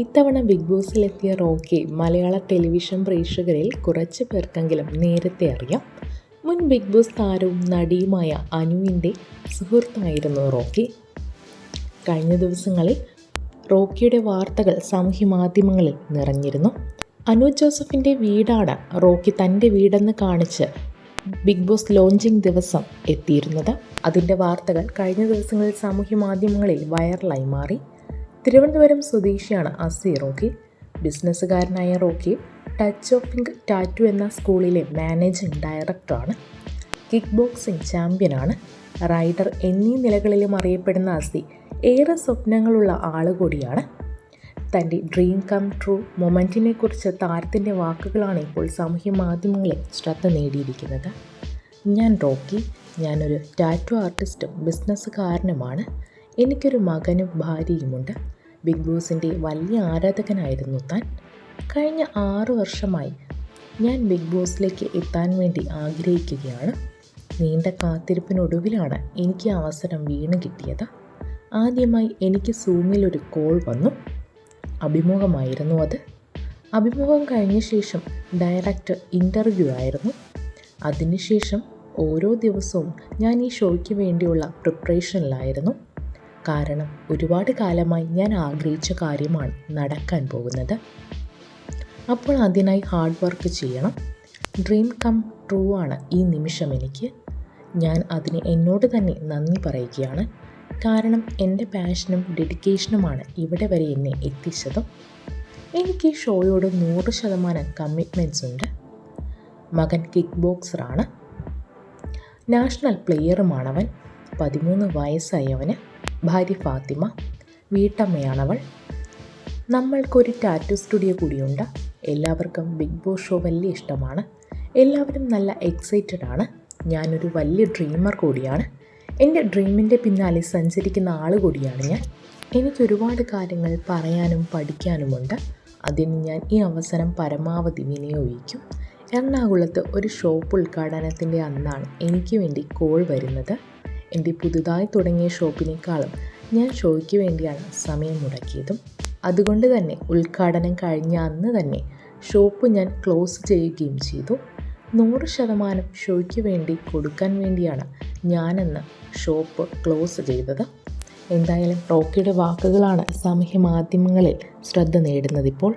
ഇത്തവണ ബിഗ് ബോസിലെത്തിയ Rocky Malayala television പ്രേക്ഷകരിൽ കുറച്ച് പേർക്കെങ്കിലും നേരത്തെ അറിയാം. മുൻ ബിഗ് ബോസ് താരവും നടിയുമായ അനുവിന്റെ സുഹൃത്തായിരുന്നു റോക്കി. കഴിഞ്ഞ ദിവസങ്ങളിൽ റോക്കിയുടെ വാർത്തകൾ സാമൂഹ്യ മാധ്യമങ്ങളിൽ നിറഞ്ഞിരുന്നു. അനു ജോസഫിന്റെ വീടാണ് റോക്കി തന്റെ വീടെന്ന് കാണിച്ച് ബിഗ് ബോസ് ലോഞ്ചിങ് ദിവസം എത്തിയിരുന്നത്. അതിന്റെ വാർത്തകൾ കഴിഞ്ഞ ദിവസങ്ങളിൽ സാമൂഹ്യ മാധ്യമങ്ങളിൽ വൈറലായി മാറി. തിരുവനന്തപുരം സ്വദേശിയാണ് Asi Rocky. ബിസിനസ്സുകാരനായ Rocky touch of pink tattoo എന്ന സ്കൂളിലെ മാനേജിംഗ് ഡയറക്ടറാണ്. Kick boxing ചാമ്പ്യനാണ്. റൈഡർ എന്നീ നിലകളിലും അറിയപ്പെടുന്ന അസി ഏറെ സ്വപ്നങ്ങളുള്ള ആളുകൂടിയാണ്. തന്റെ ഡ്രീം കം ട്രൂ മൊമെന്റിനെ കുറിച്ച് താരത്തിന്റെ വാക്കുകളാണ് ഇപ്പോൾ സാമൂഹ്യ മാധ്യമങ്ങളിൽ ശ്രദ്ധ നേടിയിരിക്കുന്നത്. ഞാൻ റോക്കി. ഞാനൊരു ടാറ്റു ആർട്ടിസ്റ്റും ബിസിനസ്സുകാരനുമാണ്. എനിക്കൊരു മകനും ഭാര്യയുമുണ്ട്. ബിഗ് ബോസിന്റെ വലിയ ആരാധകനായിരുന്നു താൻ. കഴിഞ്ഞ ആറു വർഷമായി ഞാൻ ബിഗ് ബോസിലേക്ക് എത്താൻ വേണ്ടി ആഗ്രഹിക്കുകയാണ്. നീണ്ട കാത്തിരിപ്പിനൊടുവിലാണ് എനിക്ക് അവസരം വീണ് കിട്ടിയത്. ആദ്യമായി എനിക്ക് സൂമിൽ ഒരു കോൾ വന്നു. അഭിമുഖമായിരുന്നു അത്. അഭിമുഖം കഴിഞ്ഞ ശേഷം ഡയറക്റ്റ് ഇന്റർവ്യൂ ആയിരുന്നു. അതിനുശേഷം ഓരോ ദിവസവും ഞാൻ ഈ ഷോയ്ക്ക് വേണ്ടിയുള്ള പ്രിപ്പറേഷനിലായിരുന്നു. കാരണം ഒരുപാട് കാലമായി ഞാൻ ആഗ്രഹിച്ച കാര്യമാണ് നടക്കാൻ പോകുന്നത്. അപ്പോൾ അതിനായി ഹാർഡ് വർക്ക് ചെയ്യണം. ഡ്രീം കം ട്രൂ ആണ് ഈ നിമിഷം എനിക്ക്. ഞാൻ അതിന് എന്നോട് തന്നെ നന്ദി പറയുകയാണ്. കാരണം എന്റെ പാഷനും ഡെഡിക്കേഷനുമാണ് ഇവിടെ വരെ എന്നെ എത്തിച്ചതും. എനിക്ക് ഈ ഷോയോട് നൂറ് ശതമാനം കമ്മിറ്റ്മെന്റ്സ് ഉണ്ട്. മകൻ കിക്ക് ബോക്സറാണ് നാഷണൽ പ്ലെയറുമാണവൻ പതിമൂന്ന് വയസ്സായി അവന്. ഭാര്യ ഫാത്തിമ വീട്ടമ്മയാണവൾ. നമ്മൾക്കൊരു ടാറ്റു സ്റ്റുഡിയോ കൂടിയുണ്ട്. എല്ലാവർക്കും ബിഗ് ബോസ് ഷോ വലിയ ഇഷ്ടമാണ്. എല്ലാവരും നല്ല എക്സൈറ്റഡ് ആണ്. ഞാനൊരു വലിയ ഡ്രീമർ കൂടിയാണ്. എന്റെ ഡ്രീമിന്റെ പിന്നാലെ സഞ്ചരിക്കുന്ന ആൾ കൂടിയാണ് ഞാൻ. എനിക്ക് ഒരുപാട് കാര്യങ്ങൾ പറയാനും പഠിക്കാനുമുണ്ട്. അതിന് ഞാൻ ഈ അവസരം പരമാവധി വിനിയോഗിക്കും. എറണാകുളത്ത് ഒരു ഷോപ്പ് ഉദ്ഘാടനത്തിന്റെ അന്നാണ് എനിക്ക് വേണ്ടി കോൾ വരുന്നത്. എന്റെ പുതുതായി തുടങ്ങിയ ഷോപ്പിനേക്കാളും ഞാൻ ഷോയ്ക്ക് വേണ്ടിയാണ് സമയം മുടക്കിയതും. അതുകൊണ്ട് തന്നെ ഉദ്ഘാടനം കഴിഞ്ഞ അന്ന് തന്നെ ഷോപ്പ് ഞാൻ ക്ലോസ് ചെയ്യുകയും ചെയ്തു. നൂറ് ശതമാനം ഷോയ്ക്ക് വേണ്ടി കൊടുക്കാൻ വേണ്ടിയാണ് ഞാനെന്ന് ഷോപ്പ് ക്ലോസ് ചെയ്തത്. എന്തായാലും റോക്കിയുടെ വാക്കുകളാണ് സാമൂഹ്യ മാധ്യമങ്ങളിൽ ശ്രദ്ധ നേടുന്നതിപ്പോൾ.